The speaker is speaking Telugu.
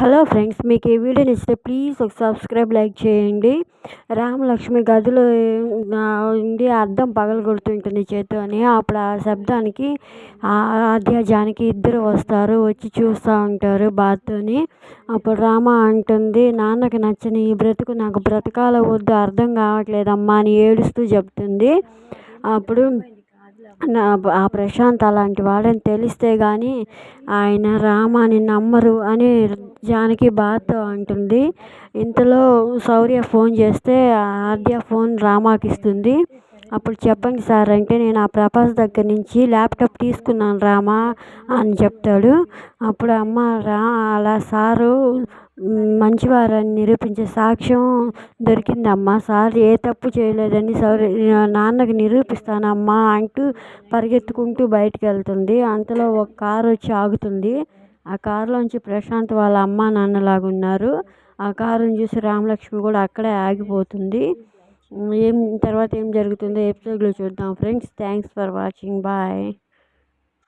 హలో ఫ్రెండ్స్ మీకు ఈ వీడియో నచ్చితే ప్లీజ్ ఒక సబ్స్క్రైబ్ లైక్ చేయండి. రామలక్ష్మి గదిలో ఉండి అద్దం పగలగొడుతుంటుంది చేతితోని. అప్పుడు ఆ శబ్దానికి ఆద్య జానకి ఇద్దరు వస్తారు వచ్చి చూస్తూ ఉంటారు బాధతోని. అప్పుడు రామ అంటుంది నాన్నకి నచ్చని ఈ బ్రతుకు నాకు బ్రతకాల వద్దు అర్థం కావట్లేదమ్మా అని ఏడుస్తూ చెప్తుంది. అప్పుడు నా ఆ ప్రశాంత్ అలాంటి వాడని తెలిస్తే కానీ ఆయన రామాని నమ్మరు అని జానకి బాధతో అంటుంది. ఇంతలో శౌర్య ఫోన్ చేస్తే ఆద్య ఫోన్ రామాకి ఇస్తుంది. అప్పుడు చెప్పండి సార్ అంటే నేను ఆ ప్రభాస్ దగ్గర నుంచి ల్యాప్టాప్ తీసుకున్నాను రామా అని చెప్తాడు. అప్పుడు అమ్మ రా అలా సారు మంచివారని నిరూపించే సాక్ష్యం దొరికిందమ్మా. సార్ ఏ తప్పు చేయలేదని సౌర నాన్నకి నిరూపిస్తానమ్మా అంటూ పరిగెత్తుకుంటూ బయటకు వెళ్తుంది. అంతలో ఒక కారు వచ్చి ఆగుతుంది. ఆ కారులోంచి ప్రశాంత్ వాళ్ళ అమ్మ నాన్నలాగా ఉన్నారు. ఆ కారుని చూసి రామలక్ష్మి కూడా అక్కడే ఆగిపోతుంది. ఏం తర్వాత ఏం జరుగుతుందో ఎపిసోడ్లో చూద్దాం. Friends thanks for watching. Bye.